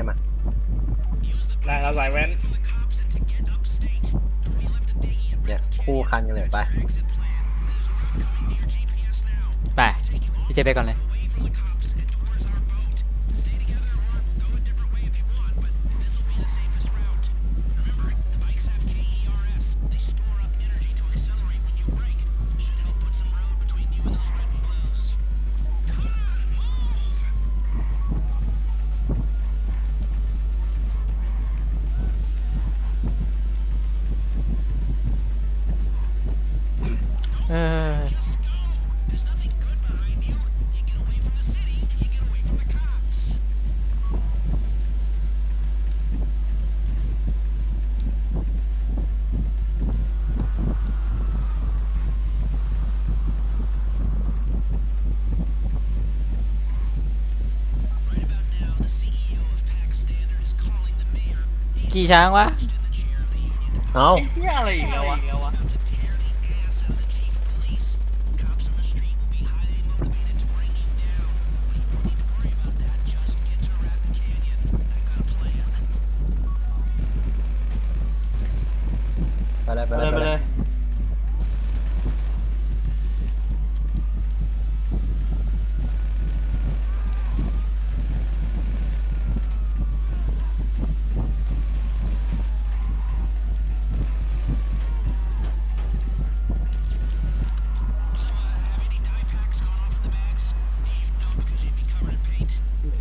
ให้มาได้เราสายแว้นเนี่ยคู่คันกันเลยไปไปพี่เจไปก่อนเลย กี่ช้างวะเอาไอ้เหี้ยอะไรอีกแล้ววะ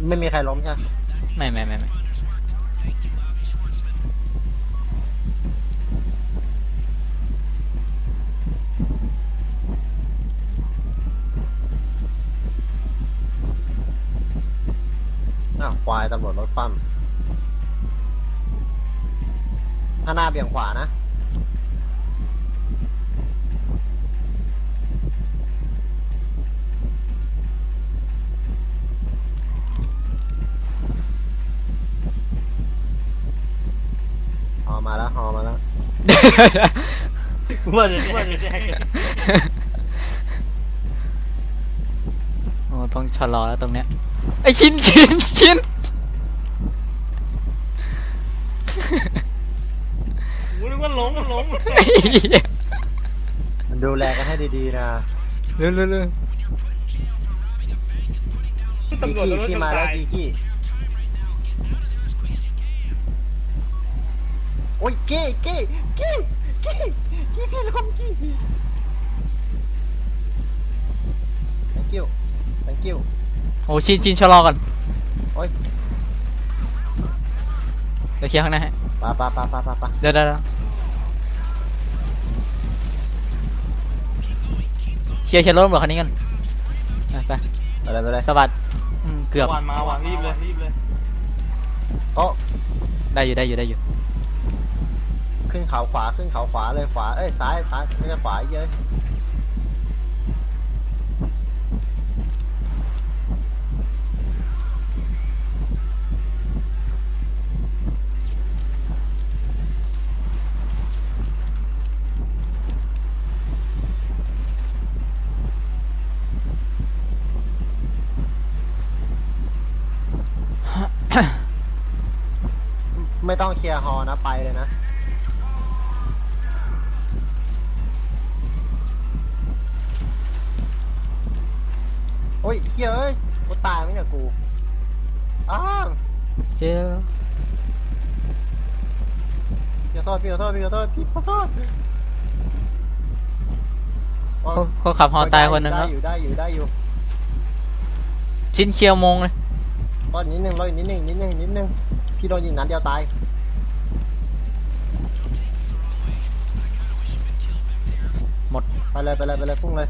ไม่มีใครล้มใช่ไหมไม่ไม่ไม่ไม่อ้าวควายตำรวจรถคว่ำถ้าหน้าเบี่ยงขวานะ มาแล้วฮอมาแล้วว่าจะว่าจะแจ้งโอ้ต้องชะลอแล้วตรงเนี้ยไอชินชินชินกูนึกว่าล้มล้มไอ้เหี้ยมันดูแลกันให้ดีๆนะเร็วเร็วเร็วกีตำรวจกี้รถพี่จะมาแล้ว ตายกีกี้โอ้ยกี้กี้กี้กี้กี้พี่ลงกี้ thank you thank you โอ้ชินชินชะลอก่อนโอ้ยเดี๋ยวเคลียร์ข้างหน้าให้ปะปะปะปะปะปะเดี๋ยวเดี๋ยวเดี๋ยวเคลียร์เคลียร์รถตำรวจคันนี้กันอะไปไปเลยไปเลยสวัสดอืมเกือบวันมาวันรีบเลยรีบเลย โต๊ะ ได้อยู่ได้อยู่ได้อยู่ ขึ้นเขาขวาขึ้นเขาขวาเลยขวาเอ้ยซ้ายซ้ายไม่ใช่ขวาเยอะไม่ต้องเคลียร์ฮอนะไปเลยนะ โอ้ยเฮ้ยเอ้ยกูตายไหมเนี่ยกูอ้าวเจอพี่ขอโทษพี่ขอโทษพี่ขอโทษพี่ขอโทษโอ้ยคนขับฮอตายคนหนึ่งได้แล้วอยู่ได้อยู่ได้อยู่ชินเคลียร์มงเลยรอดนิดนึงรอดนิดนึงนิดนึงนิดนึงพี่โดนยิงนัดเดียวตายหมดไปเลยไปเลยไปเลยพุ่งเลย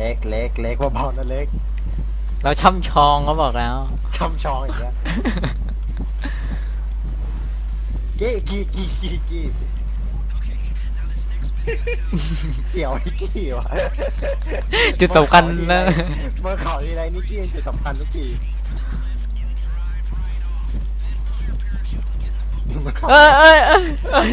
เล็กเล็กเล็กเบาๆนะเล็กเราช่ำชองเขาบอกแล้ว ช่ำชองอีกแล้วกี้กี้กี้กี้กี้เกี่ยวไอ้กี้วะจุดสำคัญนะเมื่อเขาทีไรนิกกี้เป็นจุดสำคัญทุกทีเมื่อเขาเอ้ยเอ้ยเอ้ย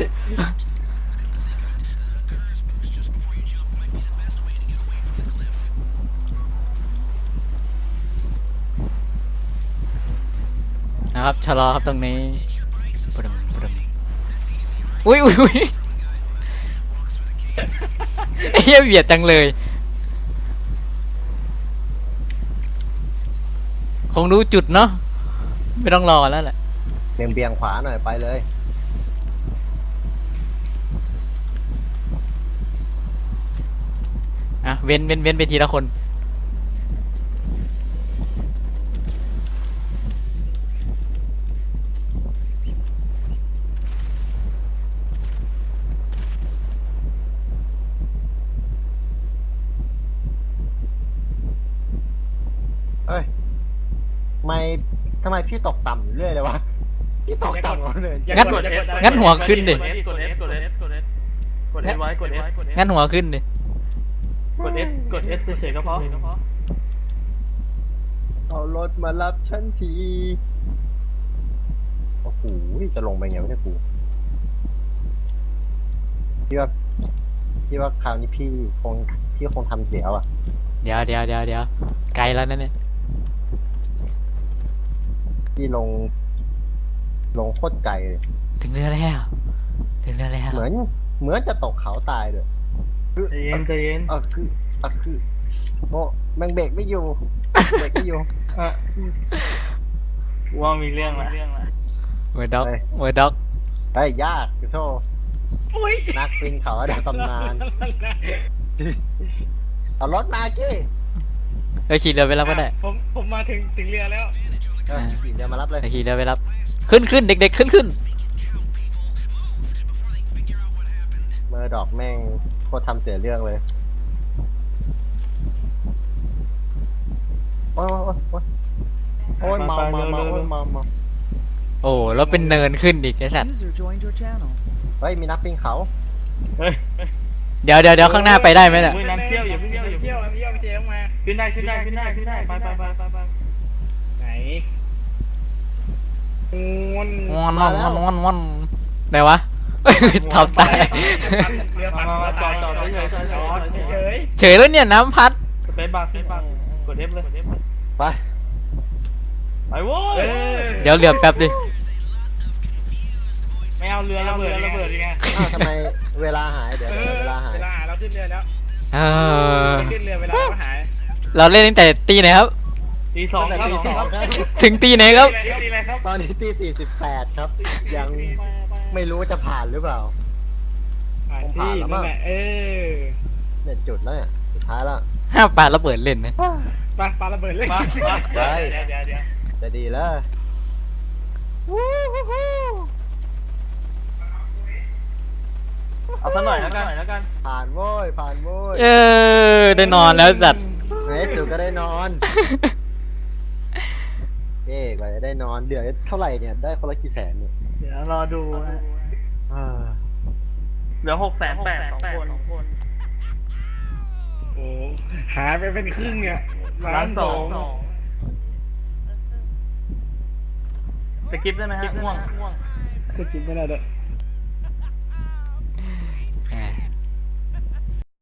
นะครับชะลอครับตรงนี้ปรึมปรึมอุ้ยอุ้ยอุ้ยไอ้เหี้ยเบียดจังเลย คงรู้จุดเนาะไม่ต้องรอแล้วแหละเบี่ยงเบี่ยงขวาหน่อยไปเลย อะ เว้นเว้นเว้นไปทีละคน ทำไมทำไมพี่ตกต่ำอยู่เรื่อยเลยวะ พี่ตกต่ำกว่าคนอื่นงั้นกด F งั้นหัวขึ้นดิกด F กด F กด F กด F กด F ไว้กด F กด F งั้นหัวขึ้นดิกด F กด F เฉยๆก็พอเอารถมารับฉันที โอ้โห จะลงไปไงวะเนี่ยกูพี่ว่าพี่ว่าคราวนี้พี่คงพี่คงทำเสียว่ะ เดี๋ยวเดี๋ยวเดี๋ยวเดี๋ยวไกลแล้วนั่นเนี่ย พี่ลง ลงโคตรไกลเลย ถึงเรือแล้ว ถึงเรือแล้ว เหมือน เหมือนจะตกเขาตายเลยใจเย็นใจเย็นเออคือเออคือโมแม่งเบรกไม่อยู่ เบรกไม่อยู่ อะว่ามีเรื่องละเวอร์ด็อกเฮ้ยเวอร์ด็อก เฮ้ยยากโทษนักปีนเขาระดับตำนาน เอารถมากี้เออขี่เรือไปรับก็ได้ ผมผมมาถึงถึงเรือแล้ว เออขี่เดี๋ยวมารับเลยเออขี่เรือไปรับขึ้นขึ้นเด็ก ๆ ขึ้นขึ้นเมอร์ดอกแม่งโคตรทำเสียเรื่องเลยโอ้ยโอ้ยโอ้ยโอ้ยเมาเมาเมาโอ้ยเมาเมาโอ้แล้วเป็นเนินขึ้นอีกไอ้สัตว์ User joined your channel. เฮ้ยมีนักปีนเขาเฮ้ยเดี๋ยวเดี๋ยวเดี๋ยวข้างหน้าไปได้ไหมเนี่ยน้ำเชี่ยวอย่าเพิ่งอย่าเพิ่งเที่ยวน้ำเที่ยวไปเที่ยวมาขึ้นได้ขึ้นได้ขึ้นได้ขึ้นได้ไปไปไปไปไป ไหน งูนงอนงอนงอนงอนงอนไหนวะทำตายเรือปัดมามาจอดจอดเฉเฉยยๆๆจจออดดเฉยเฉยแล้วเนี่ยน้ำพัดสเปซบาร์สเปซบาร์กด F เลยไปไปโว้ยเดี๋ยวเหลือบแป๊บดิไม่เอาเรือระเบิดระเบิดยังไงอ้าวทำไมเวลาหายเดี๋ยวเอเดี๋ยวอเวลาหายเวลาเราขึ้นเรือแล้วเออไม่ขึ้นเรือเวลาเราหาย เราเล่นตั้งแต่ตีไหนครับ ตีสองตั้งแต่ครับตีสองครับ ถึงตีไหนครับ ตีอะไรครับตอนนี้ตีสี่สิบแปดครับ ยังไม่รู้ว่าจะผ่านหรือเปล่า ผ่านผมที่ผ่านแล้วมั้นั่งนแหละเออเนี่ยจุดแล้วเนี่ยสุดท้ายแล้วห้ามปาระเบิดเล่นนะ ปาปาระเบิดเลยมาได้เดี๋ยวเดี๋ยวเดี๋ยวจะดีแล้วเอาสักหน่อยแล้วกันหน่อยแล้วกันผ่านโว้ยผ่านโว้ยเออ ได้นอนแล้วสัตว์ เฮ้ยจุดก็ได้นอน เอ๊กว่าจะได้นอนเดือนเท่าไหร่เนี่ยได้คนละกี่แสนเนี่ยเดี๋ยวรอดูฮะอ่าเหลือหกแสนแปดสองคน โอ้หายไปเป็นครึ่งเนี่ยล้านสองสกิปได้ไหมฮะง่วงง่วงสกิปไม่ได้ด้วย